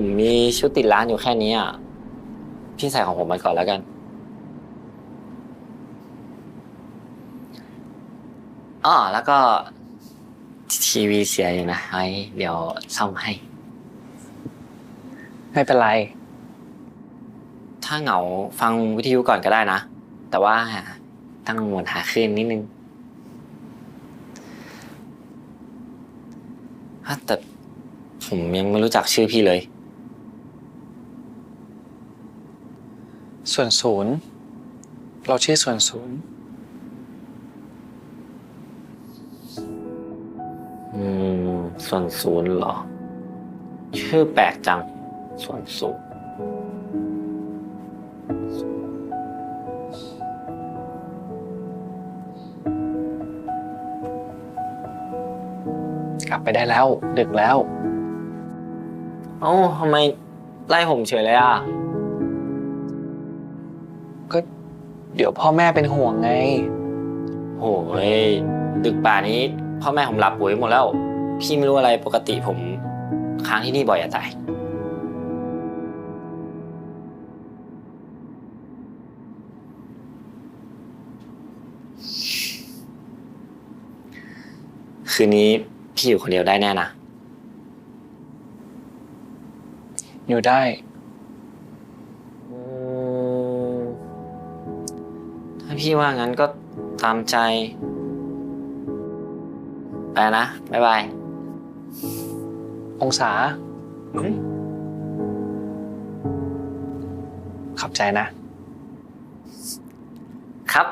มมีชุดติดร้านอยู่แค่นี้อะ พี่ใส่ของผมไปก่อนแล้วกัน อ๋อ แล้วก็ ทีวีเสียอยู่นะไว้เดี๋ยวซ่อมให้ ไม่เป็นไร ถ้าเหงาฟังวิทยุก่อนก็ได้นะ แต่ว่าตั้งมวดหาคลื่นนิดนึงแต่ผมยังไม่รู้จักชื่อพี่เลย ส่วนศูนย์เราชื่อส่วนศูนย์อืมส่วนศูนย์เหรอ ชื่อแปลกจัง ส่วนศูนย์กลับไปได้แล้ว ดึกแล้ว เอ้าทำไมไล่ผมเฉยเลยอะ เดี๋ยวพ่อแม่เป็นห่วงไง โอ้ยดึกป่านนี้ พ่อแม่ผมหลับปุ๋ยหมดแล้ว พี่ไม่รู้อะไรปกติผมค้างที่นี่บ่อยอะตาย คืนนี้พี่อยู่คนเดียวได้แน่นะ อยู่ได้ ถ้าพี่ว่างั้นก็ตามใจ ไปนะ บ๊ายบาย องศา ขอบใจนะ ครับ